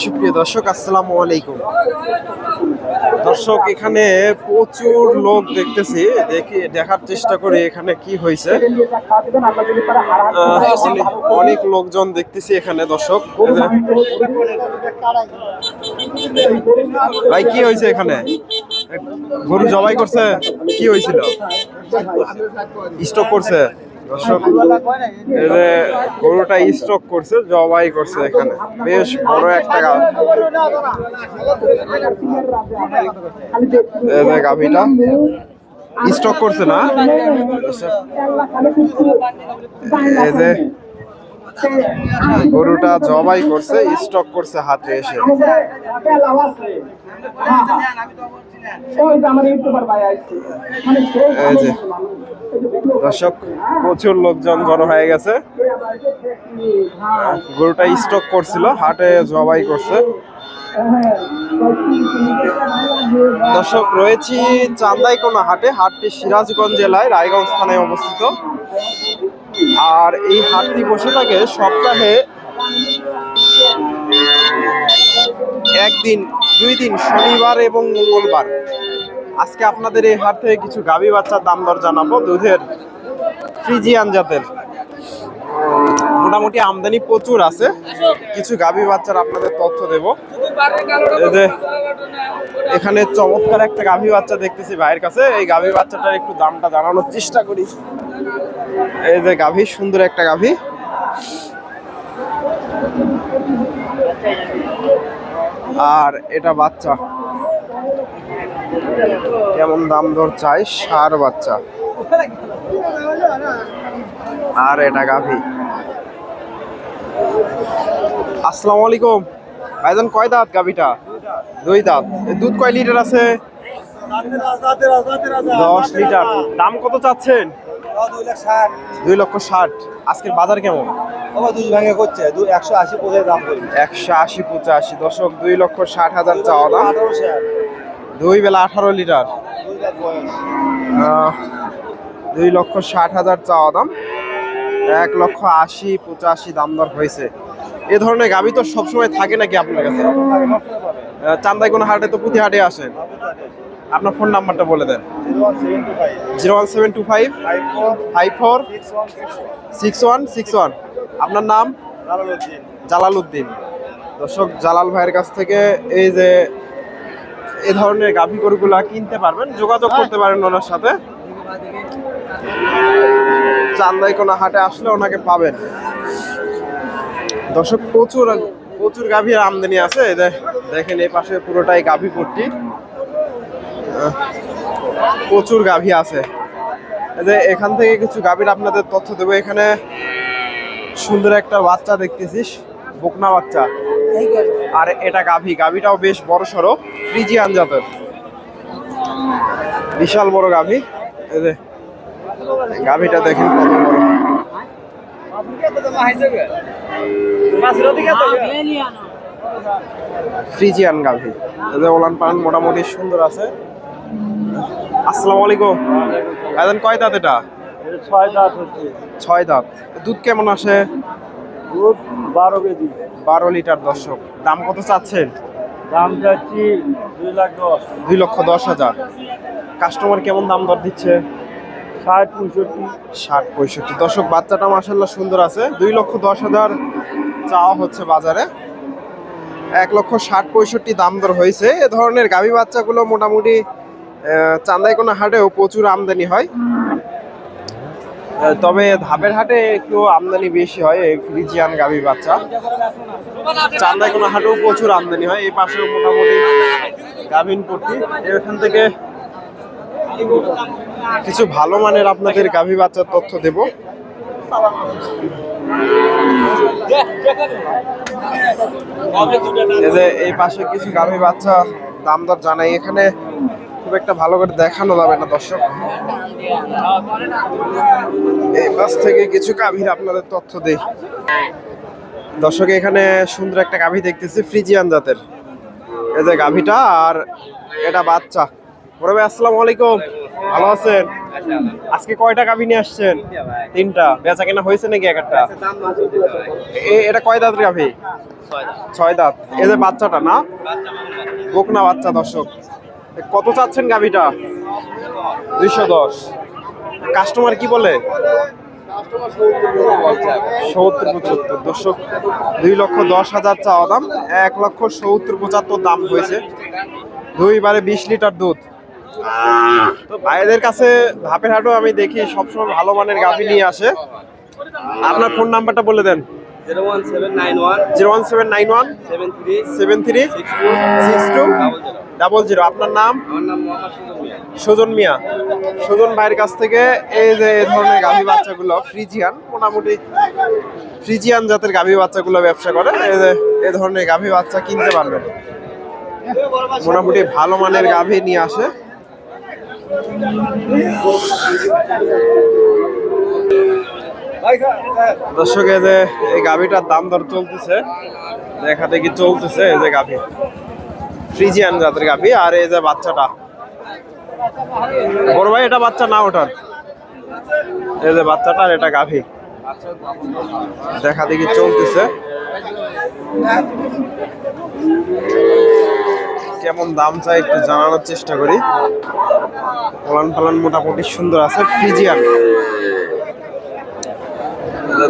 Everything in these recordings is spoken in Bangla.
সুপ্রিয় দর্শক, আসসালামু আলাইকুম। দর্শক, এখানে প্রচুর লোক দেখতেছি। দেখি, দেখার চেষ্টা করি এখানে কি হয়েছে। অনেক লোকজন দেখতেছি এখানে, দর্শক। ভাই, কি হয়েছে এখানে? গরু জবাই করছে? কি হয়েছিল? স্টক করছে? দর্শক গরুটা স্টক করছে, জবাই করছে এখানে। বেশ বড় একটা গা- এই যে গাভিটা। স্টক করছে না? এই গরুটা জবাই করছে স্টক করছে হাতে এসে। দর্শক, প্রচুর লোকজন জড়ো হয়ে গেছে। গরুটা স্টক করছিল, হাটে জবাই করছে। দর্শক, রয়েছি চান্দাইকোনা হাটে, হাটটি সিরাজগঞ্জ জেলায়, রায়গঞ্জ থানায় অবস্থিত। আর এই হাটটি বসে থাকে সপ্তাহে একদিন, দুই দিন, শনিবার এবং মঙ্গলবার। আজকে আপনাদের এই হাট থেকে কিছু গাভী বাচ্চার দাম দর জানাব, দুধের ফ্রিজিয়ান জাতের। মোটামুটি আমদানি প্রচুর আছে। কিছু গাভী বাচ্চার আপনাদের তথ্য দেব। এখানে চমৎকার একটা গাভী বাচ্চা দেখতেছি ভাইয়ের কাছে। এই গাভী বাচ্চাটার একটু দামটা জানানোর চেষ্টা করি। এই যে গাভী সুন্দর একটা গাভী। আর এটা বাচ্চা। কেমন দাম দর চাই? সার বাচ্চা। আর এটা গাভী। আসসালামু আলাইকুম। ভাইজান কয় দাঁত গাভীটা? দুই দাঁত। দুধ কয় লিটার আছে? দশ লিটার। দাম কত চাচ্ছেন? দুই লক্ষ ষাট। আজকের বাজার কেমন? একশো আশি পঁচাশি দশক দুই লক্ষ ষাট হাজার চাওয়া দাম। দুই বেলা আঠারো লিটার। দুই লক্ষ ষাট হাজার চাওয়া দাম। এক লক্ষ আশি পঁচাশি দাম দর হয়েছে। এ ধরনের গাভী তো সবসময় থাকে নাকি আপনার কাছে? চান্দাই কোনো হাটে তো প্রতি হাটে আসেন আপনার ফোন নাম্বারটা বলে দেন। Zero one seven two five. Five. Four. Six one six one. আপনার নাম? জালাল উদ্দিন দর্শক জালাল ভাইয়ের কাছ থেকে এই যে এ ধরনের গাভী গরুগুলা কিনতে পারবেন যোগাযোগ করতে পারেন ওনার সাথে। চান্দাই কোনো হাটে আসলে ওনাকে পাবেন। দর্শক প্রচুর প্রচুর গাভীর আমদানি আছে। দেখেন এই পাশে পুরোটাই গাভী পট্টি। প্রচুর গাভী আছে। যে এখান থেকে কিছু গাভীর আপনাদের তথ্য দেবো। এখানে সুন্দর একটা বাচ্চা দেখতেছিস, বকনা বাচ্চা। আর এটা গাভী। গাভীটাও বেশ বড় সড়ো, ফ্রিজিয়ান জাতের। বিশাল বড় গাভী। এই যে গাভীটা দেখেন কত বড়। ফ্রিজিয়ান গাভী। ওলান পালান মোটামুটি সুন্দর আছে। আসসালামু আলাইকুম। এখন কয় দাঁত এটা? ছয় দাঁত হচ্ছে। ছয় দাঁত। দুধ কেমন আসে? দুধ বারো কেজি। বারো লিটার দর্শক। দাম কত চাচ্ছেন? দাম যাচ্ছি দুই লাখ দশ। দুই লক্ষ দশ হাজার। কাস্টমার কেমন দাম দর দিচ্ছে? ষাট পঁয়ষট্টি। ষাট পঁয়ষট্টি। দর্শক বাচ্চাটা মাসাল্লাহ সুন্দর আছে। দুই লক্ষ দশ হাজার চাওয়া হচ্ছে বাজারে। এক লক্ষ ষাট পঁয়ষট্টি দাম দর হয়েছে। এ ধরনের গাভী বাচ্চাগুলো মোটামুটি চান্দাইকোনা হাটেও প্রচুর আমদানি হয়। তবে ধাপের হাটে একটু আমদানি বেশি হয়, এই ফ্রিজিয়ান গাভী বাচ্চা। চান্দাইকোনা হাটেও প্রচুর আমদানি হয়, এই পাশেও মোটামুটি গাভিন পট্টি। এখান থেকে কিছু ভালো মানের আপনাদের গাভী বাচ্চার তথ্য দেব। এই এই পাশে কিছু গাভী বাচ্চা দাম দর জানাই, এখানে খুব একটা ভালো করে দেখানো যাবে না দর্শক। এই পাশ থেকে কিছু গাভীর আপনাদের তথ্য দেই। দর্শক এখানে সুন্দর একটা গাভী দেখতেছি ফ্রিজিয়ান জাতের। এই যে গাভীটা আর এটা বাচ্চা। বড় ভাই আসসালামু আলাইকুম। ভালো আছেন? আজকে কয়টা গাভী নিয়ে আসছেন? তিনটা। বেচা কেনা হয়েছে নাকি এক একটা? এ- এটা কয় দাঁত গাভী? ছয় দাঁত। এই যে বাচ্চাটা না? বকনা বাচ্চা দর্শক। কত চাচ্ছেন গাভীটা? দুইশো দশ। কাস্টমার কি বলে? সত্তর পঁচাত্তর। দর্শক, দুই লক্ষ দশ হাজার চাওয়া দাম, এক লক্ষ সত্তর পঁচাত্তর দাম হয়েছে। দুই বারে বিশ লিটার দুধ। তো ভাইদের কাছে ধাপের হাটও আমি দেখি, সবসময় ভালো মানের গাভী নিয়ে আসে। আপনার ফোন নাম্বারটা বলে দেন। Zero one seven nine one zero one seven nine one seven three seven three six two six two double zero. Double zero আপনার নাম? আমার নাম মোহাম্মদ সুজন মিয়া। সুজন ভাইয়ের কাছ থেকে এই যে এই ধরনের গাভী বাচ্চাগুলো ফ্রিজিয়ান মোটামুটি ফ্রিজিয়ান জাতের গাভী বাচ্চাগুলো ব্যবসা করে এই যে এই ধরনের গাভী বাচ্চা কিনতে পারবেন। মোটামুটি ভালো মানের গাভী নিয়ে আসে। দর্শক যে এই গাভীটার দাম দর চলতেছে। দেখা দেখি চলতেছে এই যে গাভী। ফ্রিজিয়ান জাতের গাভী আর এই যে বাচ্চাটা। বড় ভাই, এটা বাচ্চা না ওঠার এই যে বাচ্চাটা আর এটা গাভী। দেখা দেখি চলতেছে। কেমন দাম চাই একটু জানানোর চেষ্টা করি। ফলান ফলান মোটামুটি সুন্দর আছে, ফ্রিজিয়ান।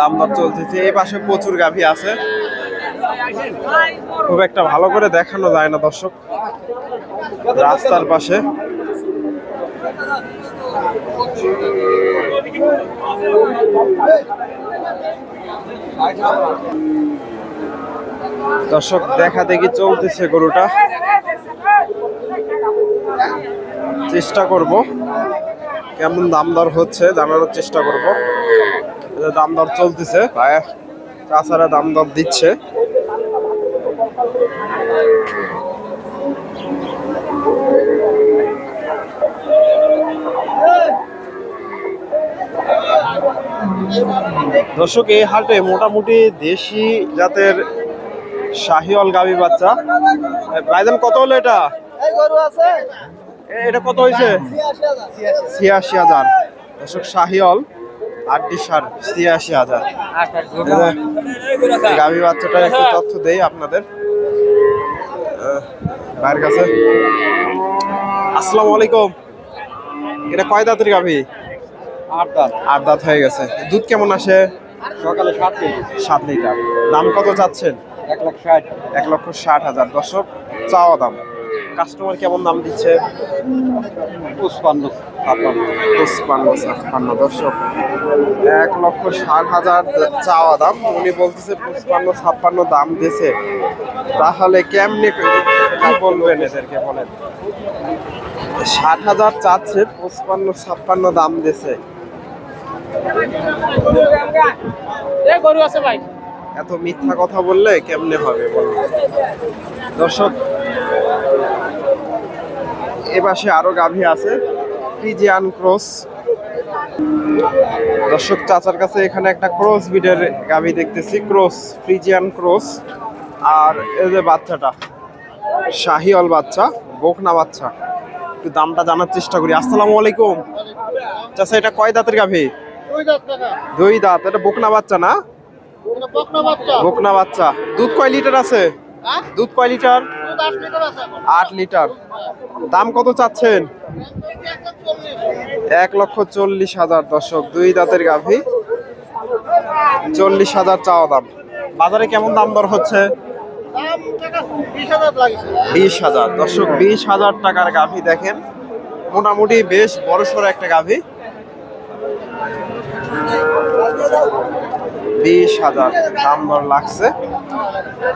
দাম দর চলতেছে। এই পাশে প্রচুর গাভী আছে। খুব একটা ভালো করে দেখানো যায় না দর্শক। রাস্তার পাশে। দর্শক, দেখা দেখি চলতেছে গরুটা। চেষ্টা করব। কেমন দাম দর হচ্ছে জানানোর চেষ্টা করব। দাম দর চলতেছে ভাই চাষারা দাম দর দিচ্ছে। দর্শক এই হাটে মোটামুটি দেশি জাতের শাহিওয়াল গাভী বাচ্চা। ভাইজান কত হলো এটা? এটা কত হয়েছে ছিয়াশি হাজার। দর্শক শাহিওয়াল। আটটি সার ছিয়াশি হাজার। গাভী বাচ্চাটার একটু তথ্য দেই আপনাদের। ভাইয়ের কাছে। আসসালামু আলাইকুম। এটা কয় দাঁতের গাভী? আট দাঁত। আট দাঁত হয়ে গেছে। দুধ কেমন আসে? সকালে সাত সাত লিটার। দাম কত চাচ্ছেন? এক লাখ ষাট। এক লক্ষ ষাট হাজার। দর্শক চাওয়া দাম। কাস্টমার কেমন দাম দিচ্ছে? পুষ্পান্ন পঁচপান্ন ছাপ্পান্ন দর্শক। এক লক্ষ ষাট হাজার চাওয়া দাম। উনি বলতেছে পঁচপান্ন ছাপ্পান্ন দাম দিছে। তাহলে কেমনে বলবেন এদেরকে বলেন? ষাট হাজার চাচ্ছে পঁচপান্ন ছাপ্পান্ন দাম দিছে। ভাই। এত মিথ্যা কথা বললে কেমনে হবে বলুন? দর্শক এ পাশে আরও গাভী আছে ফ্রিজিয়ান ক্রস দর্শক চাচার কাছে এখানে একটা ক্রস বিডের গাভী দেখতেছি ক্রস ফ্রিজিয়ান ক্রস আর এই যে বাচ্চাটা শাহিওয়াল বাচ্চা বকনা বাচ্চা। একটু দামটা জানার চেষ্টা করি। আসসালামু আলাইকুম। চাচা এটা কয় দাঁতের গাভী? দুই হাজার দুই দাঁত এটা বকনা বাচ্চা না? বকনা বাচ্চা। বকনা বাচ্চা। দুধ কয় লিটার আছে? দুধ কয় লিটার? আট লিটার দাম কত চাচ্ছেন? এক লক্ষ চল্লিশ হাজার দর্শক দুই দাঁতের গাভী। চল্লিশ হাজার চাওয়া দাম। বাজারে কেমন দাম দর হচ্ছে? বিশ হাজার দর্শক বিশ হাজার টাকার গাভী দেখেন। মোটামুটি বেশ বড় সড়ো একটা গাভী। বিশ হাজার দাম দর লাগছে।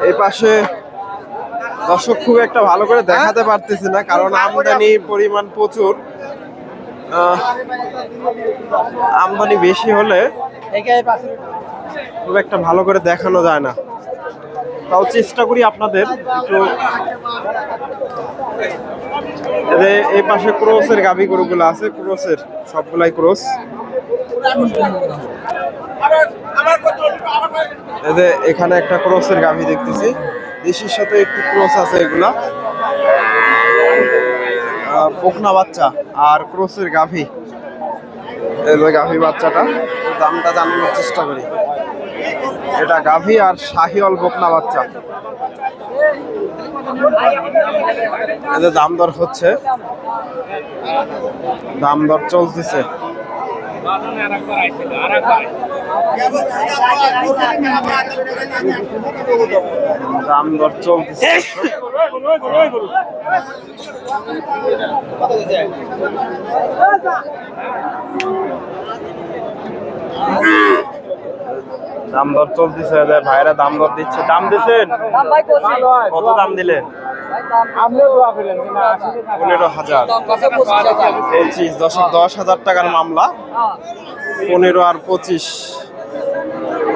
এই পাশে দর্শক খুব একটা ভালো করে দেখাতে পারতেছি না কারণ আমদানি পরিমাণ প্রচুর। আমদানি বেশি হলে খুব একটা ভালো করে দেখানো যায় না। তাও চেষ্টা করি আপনাদের একটু এই পাশে ক্রোসের গাভি গরুগুলো আছে ক্রোসের সবগুলাই ক্রোস। এখানে একটা ক্রোসের গাভি দেখতেছি। দেশির সাথে একটু ক্রোস আছে এগুলা। আহ, বাচ্চা আর ক্রোসের গাভী। গাভী বাচ্চাটা দামটা জানানোর চেষ্টা করি। এটা গাভী আর শাহিওয়াল বকনা বাচ্চা। এদের দাম দর হচ্ছে। দাম দর চলতেছে। দাম দর চলতেছে ভাইরা দাম দর দিচ্ছে। দাম দিচ্ছেন কত দাম দিলেন? পনেরো হাজার। পঁচিশ দশক দশ হাজার টাকার মামলা। পনেরো আর পঁচিশ এই যে, দাম দর চলতেছে, দর্শক।